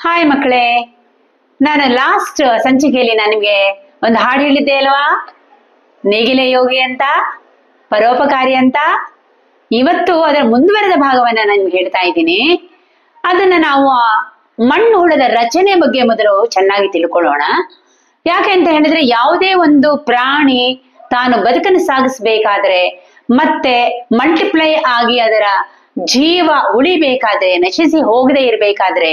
Hi ಮಕ್ಕಳೇ. ನಾನು last ಸಂಚಿಕೆಯಲ್ಲಿ ನಾನು ನಿಮಗೆ ಒಂದು ಹಾಡು ಹೇಳಿದ್ದೆ ಅಲ್ವಾ? ನೇಗಿಲೆ ಯೋಗಿ ಅಂತ, ಪರೋಪಕಾರಿ ಅಂತ. ಇವತ್ತು ಅದರ ಮುಂದುವರೆದ ಭಾಗವನ್ನ ನಾನು ಹೇಳ್ತಾ ಇದ್ದೀನಿ. ಅದನ್ನ ನಾವು ಮಣ್ಣು ಹುಳದ ರಚನೆ ಬಗ್ಗೆ ಮೊದಲು ಚೆನ್ನಾಗಿ ತಿಳ್ಕೊಳ್ಳೋಣ. ಯಾಕೆ ಅಂತ ಹೇಳಿದ್ರೆ ಯಾವುದೇ ಒಂದು ಪ್ರಾಣಿ ತಾನು ಬದುಕನ್ನು ಸಾಗಿಸ್ಬೇಕಾದ್ರೆ ಮತ್ತೆ ಮಲ್ಟಿಪ್ಲೈ ಆಗಿ ಅದರ ಜೀವ ಉಳಿಬೇಕಾದ್ರೆ, ನಶಿಸಿ ಹೋಗದೆ ಇರಬೇಕಾದ್ರೆ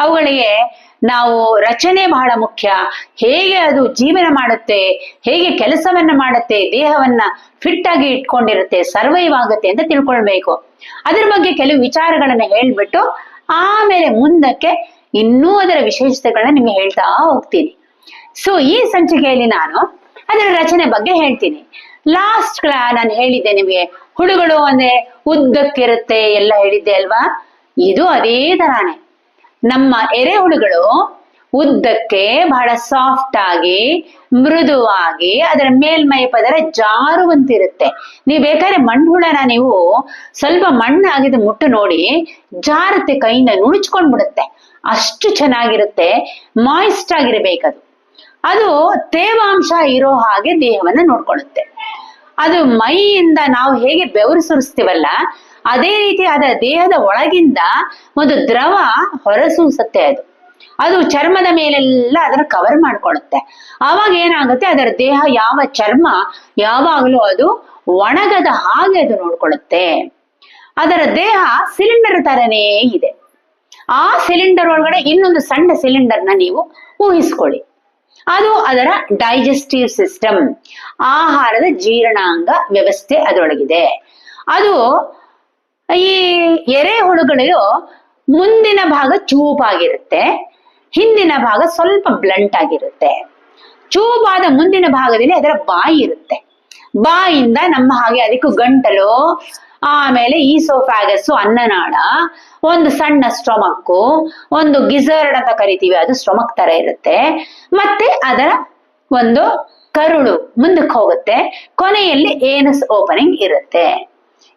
ಅವುಗಳಿಗೆ ನಾವು ರಚನೆ ಬಹಳ ಮುಖ್ಯ. ಹೇಗೆ ಅದು ಜೀವನ ಮಾಡುತ್ತೆ, ಹೇಗೆ ಕೆಲಸವನ್ನ ಮಾಡುತ್ತೆ, ದೇಹವನ್ನ ಫಿಟ್ ಆಗಿ ಇಟ್ಕೊಂಡಿರುತ್ತೆ ಸರ್ವೈವ್ ಆಗುತ್ತೆ ಅಂತ ತಿಳ್ಕೊಳ್ಬೇಕು. ಅದ್ರ ಬಗ್ಗೆ ಕೆಲವು ವಿಚಾರಗಳನ್ನ ಹೇಳ್ಬಿಟ್ಟು ಆಮೇಲೆ ಮುಂದಕ್ಕೆ ಇನ್ನೂ ಅದರ ವಿಶೇಷತೆಗಳನ್ನ ನಿಮ್ಗೆ ಹೇಳ್ತಾ ಹೋಗ್ತೀನಿ. ಸೊ ಈ ಸಂಚಿಕೆಯಲ್ಲಿ ನಾನು ಅದರ ರಚನೆ ಬಗ್ಗೆ ಹೇಳ್ತೀನಿ. ಲಾಸ್ಟ್ ನಾನು ಹೇಳಿದ್ದೆ ನಿಮಗೆ, ಹುಳುಗಳು ಅಂದ್ರೆ ಉದ್ದಕ್ಕಿರುತ್ತೆ ಎಲ್ಲ ಹೇಳಿದ್ದೆ ಅಲ್ವಾ? ಇದು ಅದೇ ತರಾನೇ. ನಮ್ಮ ಎರೆಹುಳುಗಳು ಉದ್ದಕ್ಕೆ ಬಹಳ ಸಾಫ್ಟ್ ಆಗಿ, ಮೃದುವಾಗಿ, ಅದರ ಮೇಲ್ಮೈ ಪದರ ಜಾರುವಂತಿರುತ್ತೆ. ನೀವು ಬೇಕಾದ್ರೆ ಮಣ್ಣುಹುಳನ ನೀವು ಸ್ವಲ್ಪ ಮಣ್ಣಾಗಿದ್ದು ಮುಟ್ಟು ನೋಡಿ, ಜಾರುತ್ತೆ ಕೈನ ನುಣುಚ್ಕೊಂಡ್ ಬಿಡುತ್ತೆ ಅಷ್ಟು ಚೆನ್ನಾಗಿರುತ್ತೆ ಮಾಯಿಸ್ಟ್ ಆಗಿರ್ಬೇಕದು. ಅದು ತೇವಾಂಶ ಇರೋ ಹಾಗೆ ದೇಹವನ್ನ ನೋಡ್ಕೊಳ್ಳುತ್ತೆ. ಅದು ಮೈಯಿಂದ ನಾವು ಹೇಗೆ ಬೆವರು ಸುರಿಸ್ತೀವಲ್ಲ, ಅದೇ ರೀತಿ ಅದರ ದೇಹದ ಒಳಗಿಂದ ಒಂದು ದ್ರವ ಹೊರಸೂಸುತ್ತೆ ಅದು. ಅದು ಚರ್ಮದ ಮೇಲೆಲ್ಲ ಅದನ್ನ ಕವರ್ ಮಾಡ್ಕೊಳುತ್ತೆ ಆವಾಗ ಏನಾಗುತ್ತೆ, ಅದರ ದೇಹ ಯಾವ ಚರ್ಮ, ಯಾವಾಗಲೂ ಅದು ಒಣಗದ ಹಾಗೆ ಅದು ನೋಡ್ಕೊಳ್ಳುತ್ತೆ. ಅದರ ದೇಹ ಸಿಲಿಂಡರ್ ತರನೇ ಇದೆ. ಆ ಸಿಲಿಂಡರ್ ಒಳಗಡೆ ಇನ್ನೊಂದು ಸಣ್ಣ ಸಿಲಿಂಡರ್ನ ನೀವು ಊಹಿಸ್ಕೊಳ್ಳಿ. ಅದು ಅದರ ಡೈಜೆಸ್ಟಿವ್ ಸಿಸ್ಟಮ್ ಆಹಾರದ ಜೀರ್ಣಾಂಗ ವ್ಯವಸ್ಥೆ ಅದರೊಳಗಿದೆ. ಅದು ಈ ಎರೆಹುಳುಗಳು ಮುಂದಿನ ಭಾಗ ಚೂಪಾಗಿರುತ್ತೆ ಹಿಂದಿನ ಭಾಗ ಸ್ವಲ್ಪ ಬ್ಲಂಟ್ ಆಗಿರುತ್ತೆ. ಚೂಪಾದ ಮುಂದಿನ ಭಾಗದಲ್ಲಿ ಅದರ ಬಾಯಿ ಇರುತ್ತೆ. ಬಾಯಿಂದ ನಮ್ಮ ಹಾಗೆ ಅದಕ್ಕೂ ಗಂಟಲು ಆಮೇಲೆ ಈಸೋಫ್ಯಾಗಸ್ಸು ಅನ್ನನಾಳ, ಒಂದು ಸಣ್ಣ ಸ್ಟೊಮಕ್ಕು, ಒಂದು ಗಿಜರ್ಡ್ ಅಂತ ಕರಿತೀವಿ, ಅದು ಸ್ಟೊಮಕ್ ತರ ಇರುತ್ತೆ. ಮತ್ತೆ ಅದರ ಒಂದು ಕರುಳು ಮುಂದಕ್ಕೆ ಹೋಗುತ್ತೆ. ಕೊನೆಯಲ್ಲಿ ಏನಸ್ ಓಪನಿಂಗ್ ಇರುತ್ತೆ.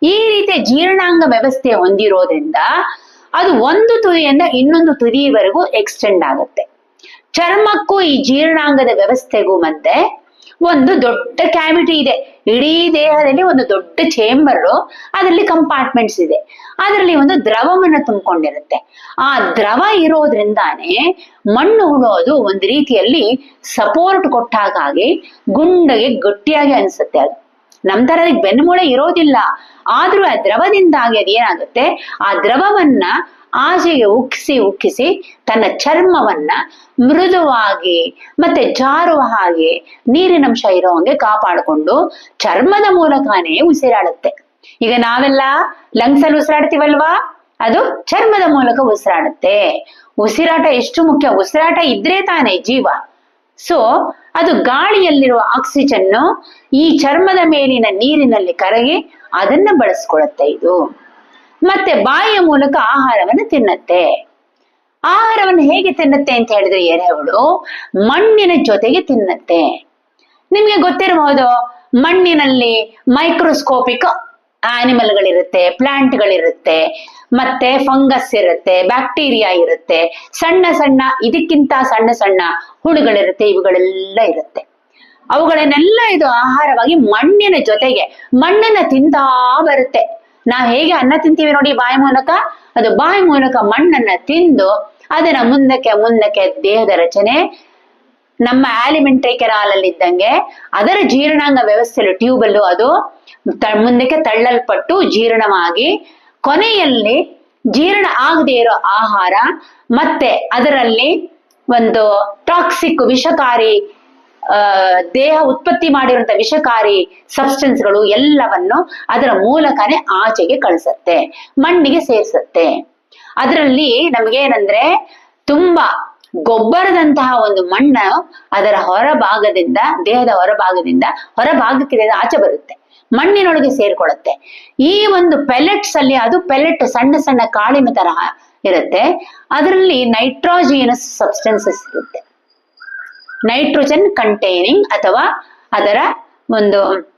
ಈ ರೀತಿಯ ಜೀರ್ಣಾಂಗ ವ್ಯವಸ್ಥೆ ಹೊಂದಿರೋದ್ರಿಂದ ಅದು ಒಂದು ತುದಿಯಿಂದ ಇನ್ನೊಂದು ತುದಿಯವರೆಗೂ ಎಕ್ಸ್ಟೆಂಡ್ ಆಗುತ್ತೆ. ಚರ್ಮಕ್ಕೂ ಈ ಜೀರ್ಣಾಂಗದ ವ್ಯವಸ್ಥೆಗೂ ಮಧ್ಯೆ ಒಂದು ದೊಡ್ಡ ಕ್ಯಾವಿಟಿ ಇದೆ. ಇಡೀ ದೇಹದಲ್ಲಿ ಒಂದು ದೊಡ್ಡ ಚೇಂಬರ್ ಅದರಲ್ಲಿ ಕಂಪಾರ್ಟ್ಮೆಂಟ್ಸ್ ಇದೆ. ಅದರಲ್ಲಿ ಒಂದು ದ್ರವವನ್ನು ತುಂಬಿಕೊಂಡಿರುತ್ತೆ. ಆ ದ್ರವ ಇರೋದ್ರಿಂದಾನೆ ಮಣ್ಣು ಹುಳೋದು ಒಂದು ರೀತಿಯಲ್ಲಿ ಸಪೋರ್ಟ್ ಕೊಟ್ಟಾಗಾಗಿ ಗುಂಡಗೆ ಗಟ್ಟಿಯಾಗಿ ಅನ್ಸುತ್ತೆ ಅದು. ನಮ್ ತರ ಬೆನ್ನುಮೂಳೆ ಇರೋದಿಲ್ಲ. ಆದ್ರೂ ಆ ದ್ರವದಿಂದಾಗಿ ಅದೇನಾಗುತ್ತೆ ಆ ದ್ರವವನ್ನ ಆಚೆಗೆ ಉಕ್ಕಿಸಿ ಉಕ್ಕಿಸಿ ತನ್ನ ಚರ್ಮವನ್ನ ಮೃದುವಾಗಿ ಮತ್ತೆ ಜಾರುವ ಹಾಗೆ ನೀರಿನಂಶ ಇರೋ ಹಂಗೆ ಕಾಪಾಡಿಕೊಂಡು ಚರ್ಮದ ಮೂಲಕನೇ ಉಸಿರಾಡುತ್ತೆ. ಈಗ ನಾವೆಲ್ಲ ಲಂಗ್ಸ್ ಅಲ್ಲಿ ಉಸಿರಾಡ್ತೀವಲ್ವಾ? ಅದು ಚರ್ಮದ ಮೂಲಕ ಉಸಿರಾಡುತ್ತೆ. ಉಸಿರಾಟ ಎಷ್ಟು ಮುಖ್ಯ? ಉಸಿರಾಟ ಇದ್ರೆ ತಾನೇ ಜೀವ. ಸೊ ಅದು ಗಾಳಿಯಲ್ಲಿರುವ ಆಕ್ಸಿಜನ್ ಈ ಚರ್ಮದ ಮೇಲಿನ ನೀರಿನಲ್ಲಿ ಕರಗಿ ಅದನ್ನ ಬಳಸ್ಕೊಳ್ಳುತ್ತೆ ಇದು. ಮತ್ತೆ ಬಾಯಿಯ ಮೂಲಕ ಆಹಾರವನ್ನು ತಿನ್ನತ್ತೆ. ಆಹಾರವನ್ನು ಹೇಗೆ ತಿನ್ನತ್ತೆ ಅಂತ ಹೇಳಿದ್ರೆ ಎರೆಹುಳು, ಮಣ್ಣಿನ ಜೊತೆಗೆ ತಿನ್ನತ್ತೆ. ನಿಮ್ಗೆ ಗೊತ್ತಿರಬಹುದು, ಮಣ್ಣಿನಲ್ಲಿ ಮೈಕ್ರೋಸ್ಕೋಪಿಕ್ ಆನಿಮಲ್ಗಳಿರುತ್ತೆ ಪ್ಲಾಂಟ್ಗಳಿರುತ್ತೆ ಮತ್ತೆ ಫಂಗಸ್ ಇರುತ್ತೆ ಬ್ಯಾಕ್ಟೀರಿಯಾ ಇರುತ್ತೆ, ಸಣ್ಣ ಸಣ್ಣ, ಇದಕ್ಕಿಂತ ಸಣ್ಣ ಸಣ್ಣ ಹುಳುಗಳಿರುತ್ತೆ, ಇವುಗಳೆಲ್ಲ ಇರುತ್ತೆ. ಅವುಗಳನ್ನೆಲ್ಲ ಇದು ಆಹಾರವಾಗಿ ಮಣ್ಣಿನ ಜೊತೆಗೆ, ಮಣ್ಣನ್ನ ತಿಂತಾ ಬರುತ್ತೆ. ನಾವು ಹೇಗೆ ಅನ್ನ ತಿಂತೀವಿ ನೋಡಿ ಬಾಯಿ ಮೂಲಕ? ಅದು ಬಾಯಿ ಮೂಲಕ ಮಣ್ಣನ್ನ ತಿಂದು ಅದನ್ನ ಮುಂದಕ್ಕೆ ಮುಂದಕ್ಕೆ ದೇಹದ ರಚನೆ, ನಮ್ಮ ಆಲಿಮೆಂಟ್ರಿ ಕೆರಾಲಲ್ಲಿ ಇದ್ದಂಗೆ ಅದರ ಜೀರ್ಣಾಂಗ ವ್ಯವಸ್ಥೆಯಲ್ಲಿ ಟ್ಯೂಬಲ್ಲು ಅದು ಮುಂದಕ್ಕೆ ತಳ್ಳಲ್ಪಟ್ಟು ಜೀರ್ಣವಾಗಿ ಕೊನೆಯಲ್ಲಿ ಜೀರ್ಣ ಆಗದೇ ಇರೋ ಆಹಾರ ಮತ್ತೆ ಅದರಲ್ಲಿ ಒಂದು ಟಾಕ್ಸಿಕ್ ವಿಷಕಾರಿ ದೇಹ ಉತ್ಪತ್ತಿ ಮಾಡಿರುವಂತ ವಿಷಕಾರಿ ಸಬ್ಸ್ಟೆನ್ಸ್ಗಳು ಎಲ್ಲವನ್ನು ಅದರ ಮೂಲಕನೇ ಆಚೆಗೆ ಕಳಿಸತ್ತೆ, ಮಣ್ಣಿಗೆ ಸೇರಿಸತ್ತೆ. ಅದರಲ್ಲಿ ನಮ್ಗೇನಂದ್ರೆ ತುಂಬಾ ಗೊಬ್ಬರದಂತಹ ಒಂದು ಮಣ್ಣು ಅದರ ಹೊರಭಾಗದಿಂದ, ದೇಹದ ಹೊರಭಾಗದಿಂದ ಹೊರಭಾಗಕ್ಕೆ ಆಚೆ ಬರುತ್ತೆ. ಮಣ್ಣಿನೊಳಗೆ ಸೇರ್ಕೊಳ್ಳುತ್ತೆ. ಈ ಒಂದು ಪೆಲೆಟ್ಸ್ ಅಲ್ಲಿ ಅದು ಪೆಲೆಟ್ ಸಣ್ಣ ಸಣ್ಣ ಕಾಳಿನ ತರಹ ಇರುತ್ತೆ. ಅದರಲ್ಲಿ ನೈಟ್ರೋಜಿನಸ್ ಸಬ್ಸ್ಟೆನ್ಸಸ್ ಇರುತ್ತೆ. ನೈಟ್ರೋಜನ್ ಕಂಟೈನಿಂಗ್ ಅಥವಾ ಅದರ ಒಂದು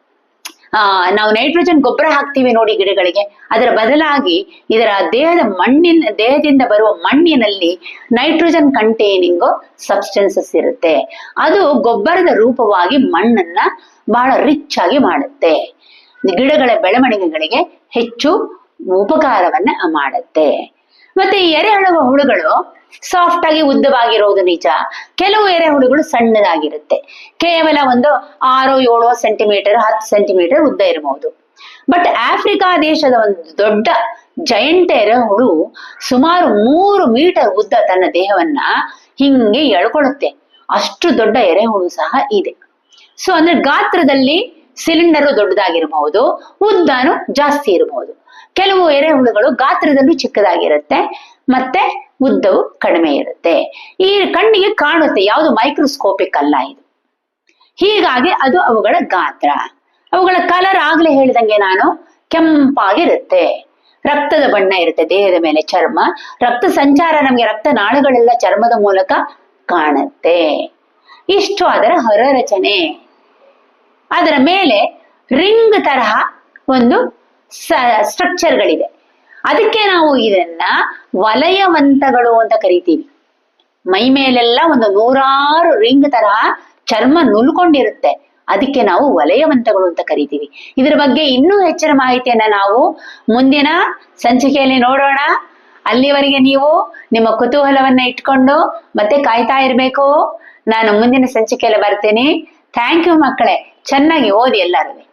ಆ, ನಾವು ನೈಟ್ರೋಜನ್ ಗೊಬ್ಬರ ಹಾಕ್ತೀವಿ ನೋಡಿ ಗಿಡಗಳಿಗೆ. ಅದರ ಬದಲಾಗಿ ಇದರ ದೇಹದ ಮಣ್ಣಿನ, ದೇಹದಿಂದ ಬರುವ ಮಣ್ಣಿನಲ್ಲಿ ನೈಟ್ರೋಜನ್ ಕಂಟೈನಿಂಗ್ ಸಬ್ಸ್ಟೆನ್ಸಸ್ ಇರುತ್ತೆ. ಅದು ಗೊಬ್ಬರದ ರೂಪವಾಗಿ ಮಣ್ಣನ್ನ ಬಹಳ ರಿಚ್ ಆಗಿ ಮಾಡುತ್ತೆ. ಗಿಡಗಳ ಬೆಳವಣಿಗೆಗಳಿಗೆ ಹೆಚ್ಚು ಉಪಕಾರವನ್ನ ಮಾಡುತ್ತೆ. ಮತ್ತೆ ಈ ಎರೆಹುಳುವ ಹುಳುಗಳು ಸಾಫ್ಟ್ ಆಗಿ ಉದ್ದವಾಗಿರೋದು ನಿಜ. ಕೆಲವು ಎರೆಹುಳುಗಳು ಸಣ್ಣದಾಗಿರುತ್ತೆ. ಕೇವಲ ಒಂದು ಆರು, ಏಳು ಸೆಂಟಿಮೀಟರ್ ಹತ್ತು ಸೆಂಟಿಮೀಟರ್ ಉದ್ದ ಇರಬಹುದು ಬಟ್ ಆಫ್ರಿಕಾ ದೇಶದ ಒಂದು ದೊಡ್ಡ ಜಯಂಟ್ ಎರೆಹುಳು ಸುಮಾರು ಮೂರು ಮೀಟರ್ ಉದ್ದ ತನ್ನ ದೇಹವನ್ನ ಹಿಂಗೆ ಎಳ್ಕೊಳ್ಳುತ್ತೆ. ಅಷ್ಟು ದೊಡ್ಡ ಎರೆಹುಳು ಸಹ ಇದೆ. ಸೊ ಅಂದ್ರೆ ಗಾತ್ರದಲ್ಲಿ ಸಿಲಿಂಡರ್ ದೊಡ್ಡದಾಗಿರಬಹುದು ಉದ್ದನು ಜಾಸ್ತಿ ಇರಬಹುದು ಕೆಲವು ಎರೆಹುಳುಗಳು ಗಾತ್ರದಲ್ಲಿ ಚಿಕ್ಕದಾಗಿರುತ್ತೆ, ಮತ್ತೆ ಉದ್ದವು ಕಡಿಮೆ ಇರುತ್ತೆ. ಈ ಕಣ್ಣಿಗೆ ಕಾಣುತ್ತೆ, ಯಾವುದು ಮೈಕ್ರೋಸ್ಕೋಪಿಕ್ ಅಲ್ಲ ಇದು. ಹೀಗಾಗಿ ಅದು ಅವುಗಳ ಗಾತ್ರ. ಅವುಗಳ ಕಲರ್ ಆಗ್ಲೇ ಹೇಳಿದಂಗೆ ನಾನು ಕೆಂಪಾಗಿರುತ್ತೆ. ರಕ್ತದ ಬಣ್ಣ ಇರುತ್ತೆ, ದೇಹದ ಮೇಲೆ ಚರ್ಮ. ರಕ್ತ ಸಂಚಾರ ನಮಗೆ ರಕ್ತ ನಾಳಗಳೆಲ್ಲ ಚರ್ಮದ ಮೂಲಕ ಕಾಣುತ್ತೆ. ಇಷ್ಟು ಅದರ ಹೊರರಚನೆ. ಅದರ ಮೇಲೆ ರಿಂಗ್ ತರಹ ಒಂದು ಸ್ಟ್ರಕ್ಚರ್ಗಳಿದೆ ಅದಕ್ಕೆ ನಾವು ಇದನ್ನ ವಲಯವಂತಗಳು ಅಂತ ಕರಿತೀವಿ. ಮೈ ಮೇಲೆಲ್ಲ ಒಂದು ನೂರಾರು ರಿಂಗ್ ತರ ಚರ್ಮ ನುಲ್ಕೊಂಡಿರುತ್ತೆ. ಅದಕ್ಕೆ ನಾವು ವಲಯವಂತಗಳು ಅಂತ ಕರಿತೀವಿ. ಇದರ ಬಗ್ಗೆ ಇನ್ನೂ ಹೆಚ್ಚಿನ ಮಾಹಿತಿಯನ್ನ ನಾವು ಮುಂದಿನ ಸಂಚಿಕೆಯಲ್ಲಿ ನೋಡೋಣ. ಅಲ್ಲಿವರೆಗೆ ನೀವು ನಿಮ್ಮ ಕುತೂಹಲವನ್ನ ಇಟ್ಕೊಂಡು ಮತ್ತೆ ಕಾಯ್ತಾ ಇರ್ಬೇಕು. ನಾನು ಮುಂದಿನ ಸಂಚಿಕೆಯಲ್ಲಿ ಬರ್ತೇನೆ. ಥ್ಯಾಂಕ್ ಯು ಮಕ್ಕಳೇ. ಚೆನ್ನಾಗಿ ಓದಿ ಎಲ್ಲರೂ